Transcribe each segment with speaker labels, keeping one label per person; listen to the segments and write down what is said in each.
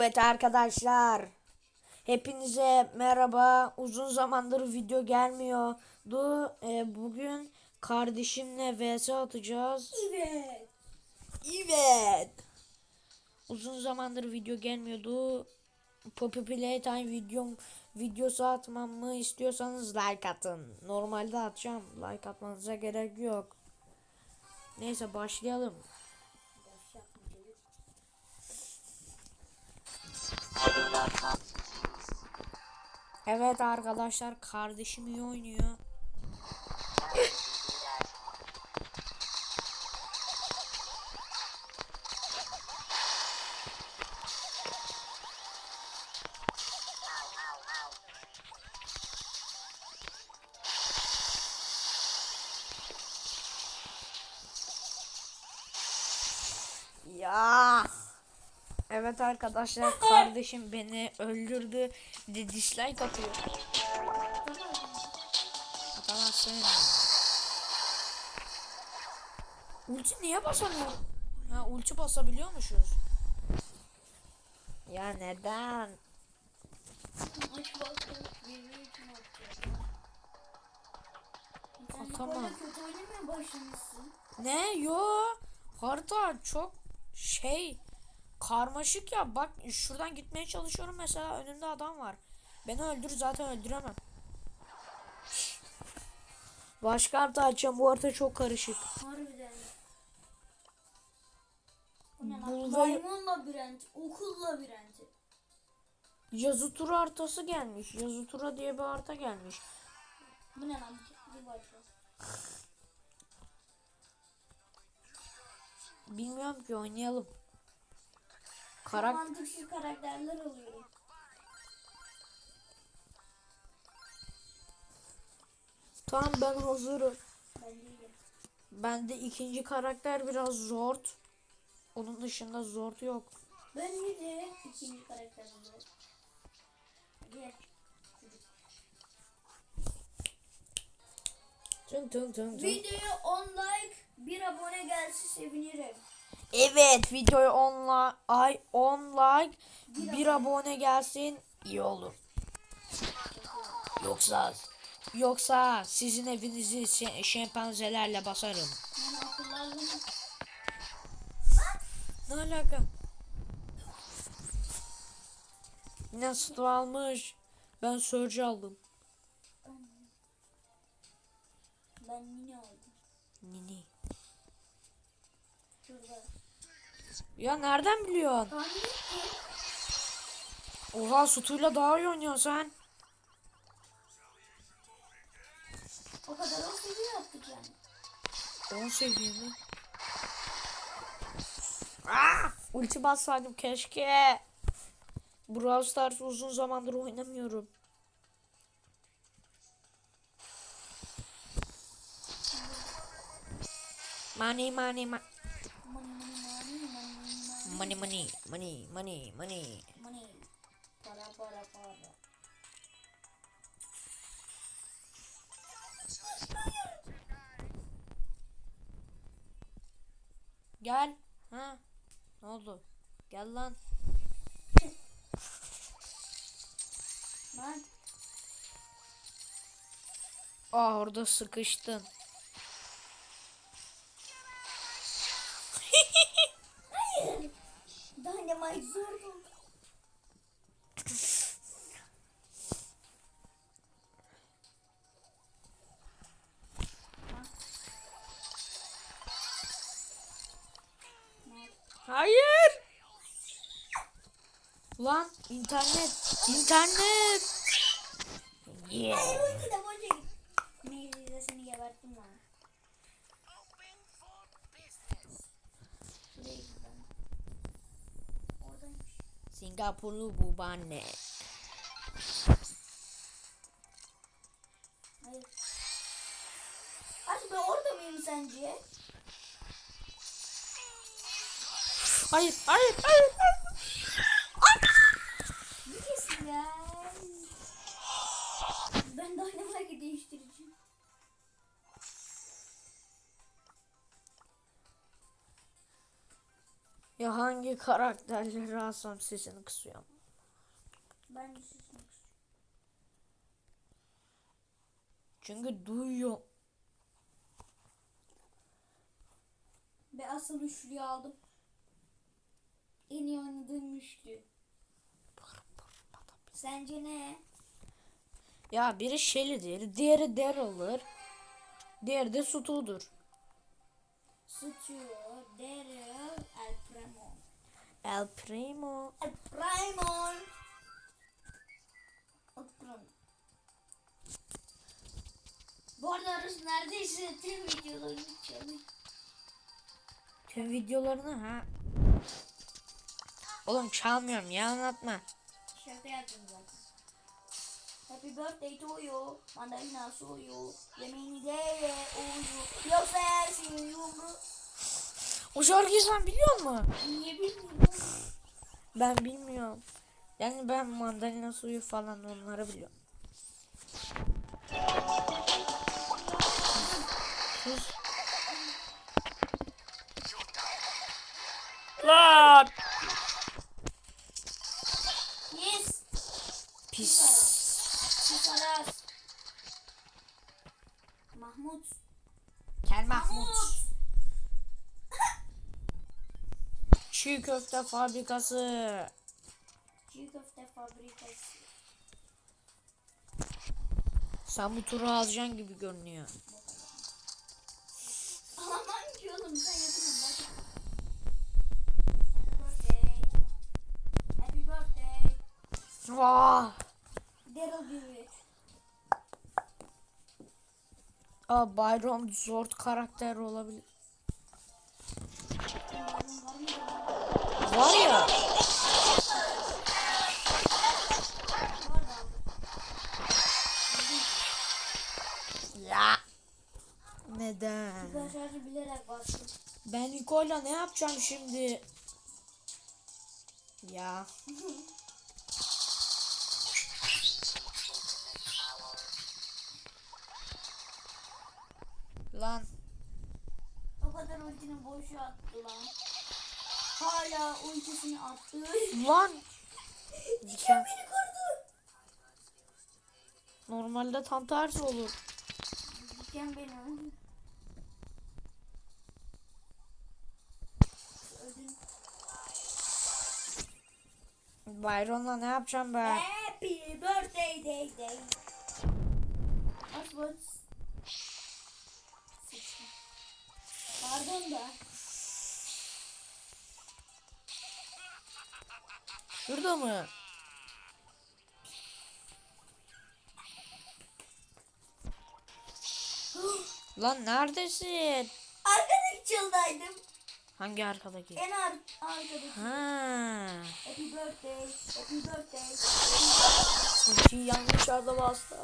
Speaker 1: Evet arkadaşlar. Hepinize merhaba. Uzun zamandır video gelmiyordu. Ee, bugün kardeşimle vs atacağız.
Speaker 2: Evet.
Speaker 1: Evet. Uzun zamandır video gelmiyordu. Poppy Playtime videom videosu atmamı istiyorsanız like atın. Normalde atacağım. Like atmanıza gerek yok. Neyse başlayalım. Evet arkadaşlar kardeşim iyi oynuyor. Ya. Evet arkadaşlar kardeşim beni öldürdü. De dislike atıyor. Atamazsın. Ulti niye basamıyor? Ha ulti basabiliyormuşuz. Ya neden? Atamam. Ne? Yo. Harita çok şey karmaşık ya. Bak şuradan gitmeye çalışıyorum mesela önümde adam var. Beni öldür zaten öldüremem. Başka harita açacağım. Bu harita çok karışık.
Speaker 2: Harbiden. Bu ne
Speaker 1: Bu
Speaker 2: lan?
Speaker 1: ve-
Speaker 2: Maymun labirenti. Okul labirenti.
Speaker 1: Yazı turu haritası gelmiş. Yazı tura diye bir harita gelmiş.
Speaker 2: Bu ne lan? Bir başla.
Speaker 1: Bilmiyorum ki oynayalım. Karak
Speaker 2: Mantıksız karakterler alıyorum.
Speaker 1: tamam ben hazırım.
Speaker 2: Ben değilim.
Speaker 1: Bende ikinci karakter biraz zor. Onun dışında zor yok.
Speaker 2: Ben de ikinci karakter alıyorum. Gel.
Speaker 1: Tın tın tın tın.
Speaker 2: Videoya 10 like, 1 abone gelse sevinirim.
Speaker 1: Evet videoya 10 like, ay 10 like,
Speaker 2: Bir
Speaker 1: 1 abone gelsin iyi olur. Yoksa yoksa sizin evinizi şe- şempanzelerle basarım. Ne alaka? Sütü almış. Ben Surge aldım.
Speaker 2: Ben yine aldım.
Speaker 1: Nini.
Speaker 2: Şurada.
Speaker 1: Ya nereden biliyorsun? Oha sütüyle daha iyi oynuyorsun sen.
Speaker 2: O kadar o seviye yaptık yani.
Speaker 1: 10 seviye mi? Aa, ulti bassaydım keşke. Brawl Stars uzun zamandır oynamıyorum. Money money money
Speaker 2: Money money money money
Speaker 1: money money.
Speaker 2: Para para para.
Speaker 1: Gel. Ha? Ne oldu? Gel lan.
Speaker 2: Lan
Speaker 1: Aa orada sıkıştın.
Speaker 2: Dynamite zor oldu.
Speaker 1: Hayır. Lan internet. internet. Yeah.
Speaker 2: Hayır ulti de boşa git. Neyse de seni geberttim lan. Şuraya git ben. Oradaymış.
Speaker 1: Singapurlu babaanne.
Speaker 2: Hayır. Aç ben orada mıyım sence?
Speaker 1: Hayır, hayır, hayır.
Speaker 2: Bir kesin ya. Ben Dynamite'ı değiştireceğim.
Speaker 1: Ya hangi karakterleri alsam sesini kısıyorum.
Speaker 2: Ben de sesini
Speaker 1: Çünkü duyuyor.
Speaker 2: Ve asıl üçlüyü aldım. En iyi oynadığım üçlü. Sence ne?
Speaker 1: Ya biri Shelly'dir, diğeri Daryl'dır. Diğeri de Stu'dur.
Speaker 2: Stu, Daryl. El Primo.
Speaker 1: El Primo.
Speaker 2: Bu arada arası neredeyse tüm videolarını çalıyor.
Speaker 1: Tüm videolarını ha. Oğlum çalmıyorum ya anlatma.
Speaker 2: Şaka yaptım zaten. Happy birthday to you. Mandalina suyu. Yemeğini de ye uyu. Yoksa yersin yumru.
Speaker 1: O şarkıyı sen biliyor musun?
Speaker 2: Niye bilmiyorum.
Speaker 1: Ben bilmiyorum. Yani ben mandalina suyu falan onları biliyorum. Sus. Lan!
Speaker 2: Yes.
Speaker 1: Pis.
Speaker 2: Mahmut.
Speaker 1: Kel Mahmut. Çiğ köfte fabrikası.
Speaker 2: Çiğ köfte fabrikası.
Speaker 1: Sen bu turu alacaksın gibi görünüyor.
Speaker 2: Alamam ki oğlum sen hadi. Happy birthday. Happy birthday. Daryl gibi.
Speaker 1: Aa, Byron zor karakter olabilir.
Speaker 2: Var
Speaker 1: ya. Ya. Neden?
Speaker 2: Ben
Speaker 1: Nikola ne yapacağım şimdi? Ya. Lan.
Speaker 2: O kadar ultini boşa attı lan. Hala ultisini attı.
Speaker 1: Lan.
Speaker 2: Diken beni kurdu.
Speaker 1: Normalde tam tersi olur.
Speaker 2: Diken beni.
Speaker 1: Byron'la ne yapacağım ben?
Speaker 2: Happy birthday day day. Pardon da.
Speaker 1: Şurada mı? Lan neredesin?
Speaker 2: Arkadaki çıldaydım.
Speaker 1: Hangi arkadaki?
Speaker 2: En ar arkadaki.
Speaker 1: Ha.
Speaker 2: Happy birthday. Happy birthday.
Speaker 1: Ultiyi yanlış yerde bastı.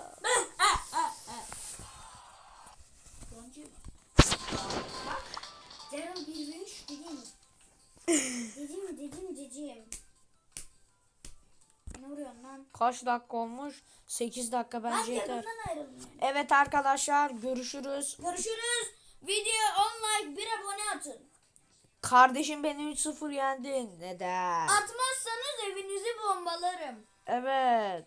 Speaker 2: Bak. Daryl 1 ve 3 dedim. dedim dedim
Speaker 1: Kaç dakika olmuş? 8 dakika bence yeter.
Speaker 2: yakından ayrıldım.
Speaker 1: Evet arkadaşlar görüşürüz.
Speaker 2: Görüşürüz. Video 10 like 1 abone atın.
Speaker 1: Kardeşim beni 3-0 yendi. Neden?
Speaker 2: Atmazsanız evinizi bombalarım.
Speaker 1: Evet.